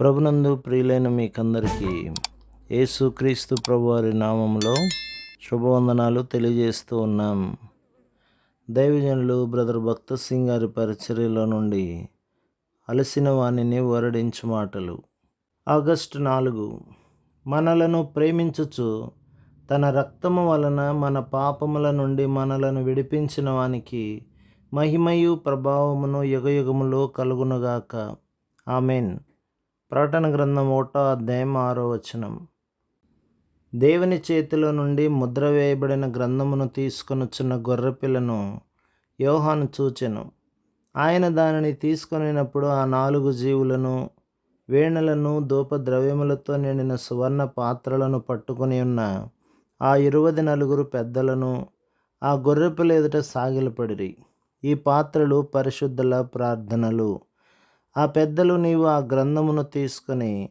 ప్రభునందు ప్రియులైన మీకందరికీ యేసుక్రీస్తు ప్రభు వారి నామంలో శుభవందనాలు తెలియజేస్తూ ఉన్నాం. దైవజనులు బ్రదర్ భక్త సింగ్ గారి పరిచర్యలో నుండి అలసిన వాణిని వరడించు మాటలు. ఆగస్టు నాలుగు మనలను ప్రేమించుచు తన రక్తము వలన మన పాపముల నుండి మనలను విడిపించిన వానికి మహిమయు ప్రభావమును యుగయుగములో కలుగునుగాక. ఆమెన్. ప్రకటన గ్రంథం ఒకటో అధ్యాయం ఆరో వచనం. దేవుని చేతిలో నుండి ముద్ర వేయబడిన గ్రంథమును తీసుకొనుచున్న గొర్రెపిల్లను యోహాను చూచెను. ఆయన దానిని తీసుకొనినప్పుడు ఆ నాలుగు జీవులను వేణులను ధూపద్రవ్యములతో నిండిన సువర్ణ పాత్రలను పట్టుకొని ఉన్న ఆ ఇరువది నలుగురు పెద్దలను ఆ గొర్రెపిల్ల ఎదుట సాగిలపడిరి. ఈ పాత్రలు పరిశుద్ధుల ప్రార్థనలు. ఆ పెద్దలు నీవు ఆ గ్రంథమును తీసుకొని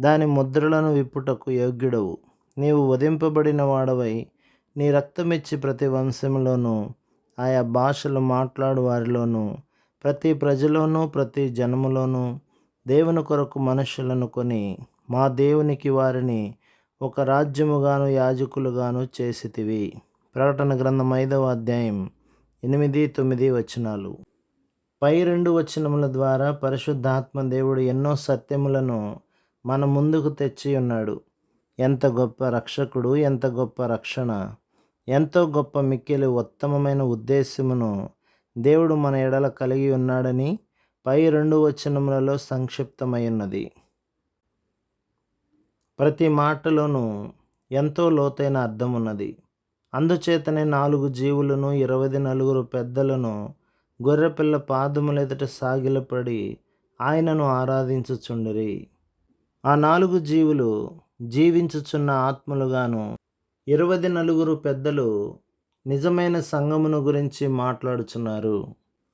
దాని ముద్రలను విప్పుటకు యోగ్యుడవు. నీవు వధింపబడిన వాడవై నీ రక్తమిచ్చి ప్రతి వంశంలోనూ ఆయా భాషలు మాట్లాడు వారిలోనూ ప్రతి ప్రజలోనూ ప్రతి జనములోనూ దేవుని కొరకు మనుషులను కొని మా దేవునికి వారిని ఒక రాజ్యముగాను యాజకులుగాను చేసితివి. ప్రకటన గ్రంథం ఐదవ అధ్యాయం ఎనిమిది తొమ్మిది వచనాలు. పై రెండు వచనముల ద్వారా పరిశుద్ధాత్మ దేవుడు ఎన్నో సత్యములను మన ముందుకు తెచ్చి ఉన్నాడు. ఎంత గొప్ప రక్షకుడు ఎంత గొప్ప రక్షణ ఎంతో గొప్ప మిక్కిలి ఉత్తమమైన ఉద్దేశమును దేవుడు మన ఎడల కలిగి ఉన్నాడని పై రెండు వచనములలో సంక్షిప్తమై ఉన్నది ప్రతి మాటలోనూ ఎంతో లోతైన అర్థం ఉన్నది అందుచేతనే నాలుగు జీవులను ఇరవై నలుగురు పెద్దలను గొర్రెపిల్ల పాదములెదుట సాగిలపడి ఆయనను ఆరాధించుచుండిరి. ఆ నాలుగు జీవులు జీవించుచున్న ఆత్మలుగాను ఇరవై నలుగురు పెద్దలు నిజమైన సంగమును గురించి మాట్లాడుచున్నారు.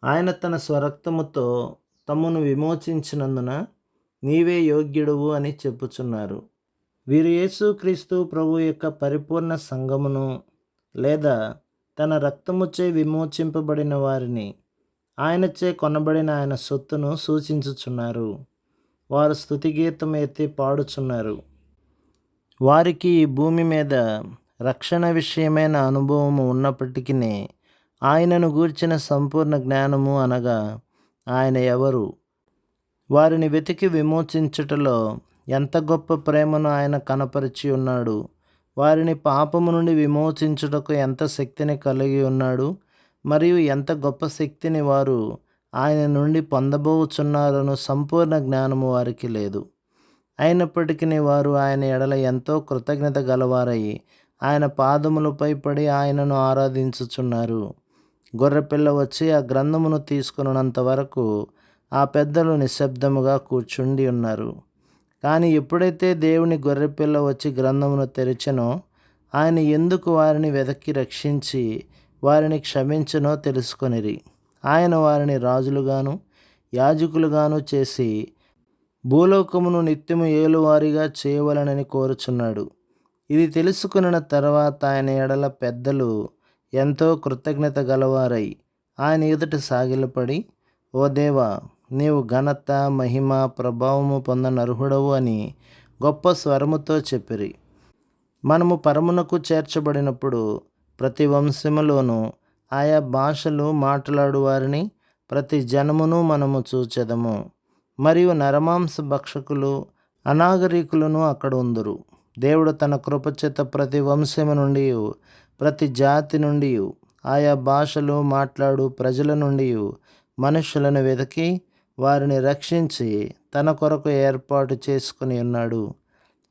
ఆయన తన స్వరక్తముతో తమను విమోచించినందున నీవే యోగ్యుడువు అని చెప్పుచున్నారు. వీరు యేసుక్రీస్తు ప్రభు యొక్క పరిపూర్ణ సంఘమును లేదా తన రక్తముచే విమోచింపబడిన వారిని ఆయనచే కొనబడిన ఆయన సొత్తును సూచించుచున్నారు. వారు స్థుతిగీతం ఎత్తి పాడుచున్నారు. వారికి ఈ భూమి మీద రక్షణ విషయమైన అనుభవము ఉన్నప్పటికీ ఆయనను గూర్చిన సంపూర్ణ జ్ఞానము అనగా ఆయన ఎవరు? వారిని వెతికి విమోచించుటలో ఎంత గొప్ప ప్రేమను ఆయన కనపరిచి ఉన్నాడు? వారిని పాపము నుండి విమోచించుటకు ఎంత శక్తిని కలిగి ఉన్నాడు? మరియు ఎంత గొప్ప శక్తిని వారు ఆయన నుండి పొందబోచున్నారను సంపూర్ణ జ్ఞానము వారికి లేదు. అయినప్పటికీ వారు ఆయన ఎడల ఎంతో కృతజ్ఞత గలవారై ఆయన పాదములపై పడి ఆయనను ఆరాధించుచున్నారు. గొర్రెపిల్ల వచ్చి ఆ గ్రంథమును తీసుకున్నంత వరకు ఆ పెద్దలు నిశ్శబ్దముగా కూర్చుండి ఉన్నారు. కానీ ఎప్పుడైతే దేవుని గొర్రెపిల్ల వచ్చి గ్రంథమును తెరిచెనో ఆయన ఎందుకు వారిని వెతకి రక్షించి వారిని క్షమించునో తెలుసుకొనిరి. ఆయన వారిని రాజులుగాను యాజకులుగాను చేసి భూలోకమును నిత్యము ఏలువారిగా చేయవలనని కోరుచున్నాడు. ఇది తెలుసుకున్న తర్వాత ఆయన ఎడల పెద్దలు ఎంతో కృతజ్ఞత గలవారై ఆయన ఎదుట సాగిలపడి ఓ దేవా నీవు ఘనత మహిమ ప్రభావము పొందనర్హుడవు అని గొప్ప స్వరముతో చెప్పిరి. మనము పరమునకు చేర్చబడినప్పుడు ప్రతి వంశములోనూ ఆయా భాషలు మాట్లాడు వారిని ప్రతి జనమును మనము చూచెదము. మరియు నరమాంస భక్షకులు అనాగరికులను అక్కడ ఉందరు. దేవుడు తన కృపచేత ప్రతి వంశము నుండి ప్రతి జాతి నుండి ఆయా భాషలు మాట్లాడు ప్రజల నుండి మనుషులను వెతికి వారిని రక్షించి తన కొరకు ఏర్పాటు చేసుకుని ఉన్నాడు.